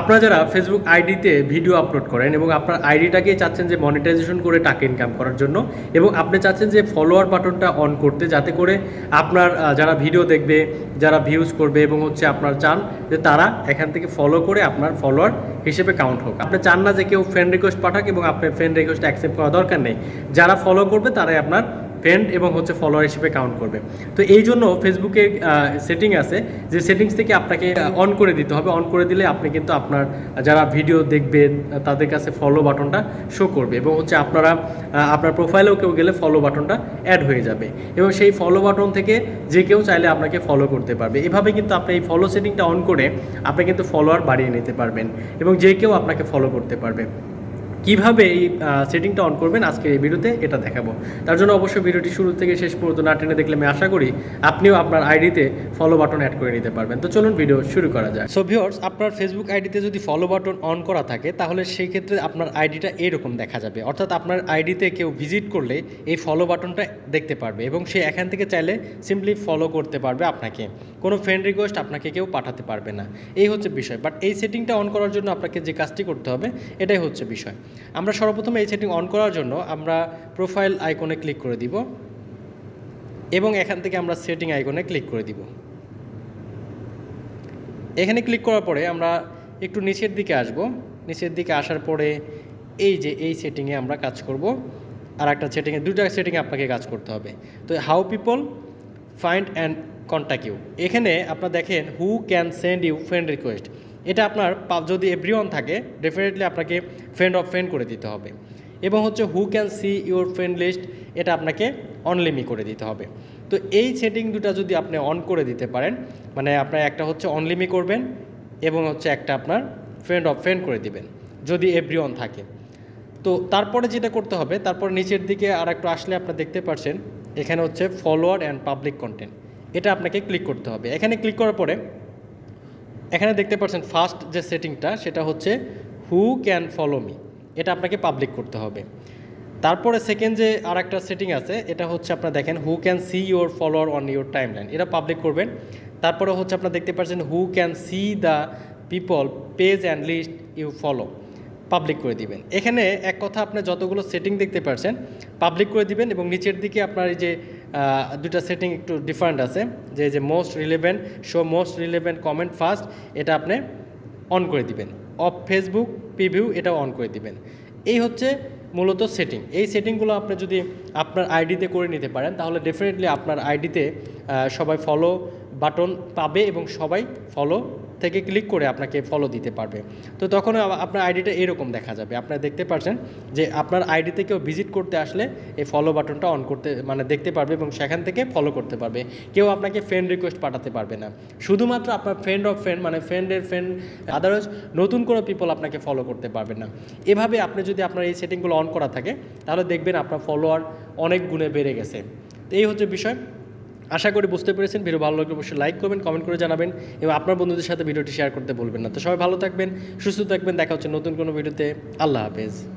আপনারা যারা ফেসবুক আইডিতে ভিডিও আপলোড করেন এবং আপনার আইডিটাকে চাচ্ছেন যে মনিটাইজেশন করে টাকা ইনকাম করার জন্য এবং আপনি চাচ্ছেন যে ফলোয়ার বাটনটা অন করতে যাতে করে আপনার যারা ভিডিও দেখবে, যারা ভিউজ করবে এবং হচ্ছে আপনার চান যে তারা এখান থেকে ফলো করে আপনার ফলোয়ার হিসেবে কাউন্ট হোক। আপনি চান না যে কেউ ফ্রেন্ড রিকোয়েস্ট পাঠাক এবং আপনার ফ্রেন্ড রিকোয়েস্ট অ্যাকসেপ্ট করা দরকার নেই। যারা ফলো করবে তারাই আপনার ফ্রেন্ড এবং হচ্ছে ফলোয়ার হিসেবে কাউন্ট করবে। তো এই জন্য ফেসবুকে সেটিং আছে যে সেটিংস থেকে আপনাকে অন করে দিতে হবে। অন করে দিলে আপনি কিন্তু আপনার, যারা ভিডিও দেখবে, তাদের কাছে ফলো বাটনটা শো করবে এবং হচ্ছে আপনারা আপনার প্রোফাইলেও কেউ গেলে ফলো বাটনটা অ্যাড হয়ে যাবে এবং সেই ফলো বাটন থেকে যে কেউ চাইলে আপনাকে ফলো করতে পারবে। এভাবে কিন্তু আপনি এই ফলো সেটিংটা অন করে আপনি কিন্তু ফলোয়ার বাড়িয়ে নিতে পারবেন এবং যে কেউ আপনাকে ফলো করতে পারবে। কীভাবে এই সেটিংটা অন করবেন আজকে এই ভিডিওতে এটা দেখাবো। তার জন্য অবশ্যই ভিডিওটি শুরু থেকে শেষ পর্যন্ত না টেনে দেখলে আমি আশা করি আপনিও আপনার আইডিতে ফলো বাটন অ্যাড করে নিতে পারবেন। তো চলুন ভিডিও শুরু করা যায় সো ভিউয়ার্স আপনার ফেসবুক আইডিতে যদি ফলো বাটন অন করা থাকে, তাহলে সেই ক্ষেত্রে আপনার আইডিটা এরকম দেখা যাবে। অর্থাৎ আপনার আইডিতে কেউ ভিজিট করলে এই ফলো বাটনটা দেখতে পারবে এবং সে এখান থেকে চাইলে সিম্পলি ফলো করতে পারবে আপনাকে। কোনো ফ্রেন্ড রিকোয়েস্ট আপনাকে কেউ পাঠাতে পারবে না। এই হচ্ছে বিষয়। বাট এই সেটিংটা অন করার জন্য আপনাকে যে কাজটি করতে হবে, এটাই হচ্ছে বিষয়। আমরা সর্বপ্রথম এই সেটিং অন করার জন্য আমরা প্রোফাইল আইকনে ক্লিক করে দিব এবং এখান থেকে আমরা সেটিং আইকনে ক্লিক করে দিব। এখানে ক্লিক করার পরে আমরা একটু নিচের দিকে আসব। নিচের দিকে আসার পরে এই যে এই সেটিংয়ে আমরা কাজ করব। আর একটা সেটিংয়ে দুটা সেটিংয়ে আপনাকে কাজ করতে হবে। তো how people find and contact you এখানে আপনার দেখেন who can send you friend request এটা আপনার যদি এভরিওয়ান থাকে ডেফিনেটলি আপনাকে ফ্রেন্ড অফ ফ্রেন্ড করে দিতে হবে। এবং হচ্ছে who can see your friend list এটা আপনাকে অনলিমি করে দিতে হবে। তো এই সেটিং দুটো যদি আপনি অন করে দিতে পারেন মানে আপনার একটা হচ্ছে অনলিমি করবেন এবং হচ্ছে একটা আপনার ফ্রেন্ড অফ ফ্রেন্ড করে দিবেন, যদি এভরি অন থাকে। তো তারপরে যেটা করতে হবে, তারপর নিচের দিকে আর একটু আসলে আপনারা দেখতে পাচ্ছেন এখানে হচ্ছে ফলোয়ার অ্যান্ড পাবলিক কন্টেন্ট এটা আপনাকে ক্লিক করতে হবে। এখানে ক্লিক করার পরে এখানে দেখতে পাচ্ছেন ফার্স্ট যে সেটিংটা সেটা হচ্ছে হু ক্যান ফলো মি এটা আপনাকে পাবলিক করতে হবে। তারপরে সেকেন্ড যে আর একটা সেটিং আছে, এটা হচ্ছে আপনারা দেখেন who can see your follower on your timeline এটা পাবলিক করবেন। তারপরে হচ্ছে আপনারা দেখতে পাচ্ছেন who can see the people page and list you follow public করে দিবেন। এখানে এক কথা আপনি যতগুলো সেটিং দেখতে পাচ্ছেন পাবলিক করে দিবেন এবং নিচের দিকে আপনার এই যে দুটা সেটিং একটু ডিফারেন্ট আছে। যে যে most relevant show most relevant comment first এটা আপনি অন করে দিবেন। অফ ফেসবুক প্রিভিউ এটাও অন করে দিবেন। এই হচ্ছে মূলত সেটিং এই সেটিংগুলো আপনি যদি আপনার আইডিতে করে নিতে পারেন, তাহলে ডেফিনেটলি আপনার আইডিতে সবাই ফলো বাটন পাবে এবং সবাই ফলো থেকে ক্লিক করে আপনাকে ফলো দিতে পারবে। তো তখন আপনার আইডিটা এরকম দেখা যাবে। আপনারা দেখতে পাচ্ছেন যে আপনার আইডিতে কেউ ভিজিট করতে আসলে এই ফলো বাটনটা অন করতে মানে দেখতে পারবে এবং সেখান থেকে ফলো করতে পারবে। কেউ আপনাকে ফ্রেন্ড রিকোয়েস্ট পাঠাতে পারবে না। শুধুমাত্র আপনার ফ্রেন্ড অফ ফ্রেন্ড মানে ফ্রেন্ডের ফ্রেন্ড আদারওয়াইজ নতুন কোনো পিপল আপনাকে ফলো করতে পারবে না। এভাবে আপনি যদি আপনার এই সেটিংগুলো অন করা থাকে, তাহলে দেখবেন আপনার ফলোয়ার অনেক গুণে বেড়ে গেছে। তো এই হচ্ছে বিষয়। আশা করি বুঝতে পেরেছেন। ভিডিও ভালো লাগলে অবশ্যই লাইক করবেন কমেন্ট করে জানাবেন এবং আপনার বন্ধুদের সাথে ভিডিওটি শেয়ার করতে বলবেন না। তো সবাই ভালো থাকবেন, সুস্থ থাকবেন, দেখা হচ্ছে নতুন কোনো ভিডিওতে। আল্লাহ হাফেজ।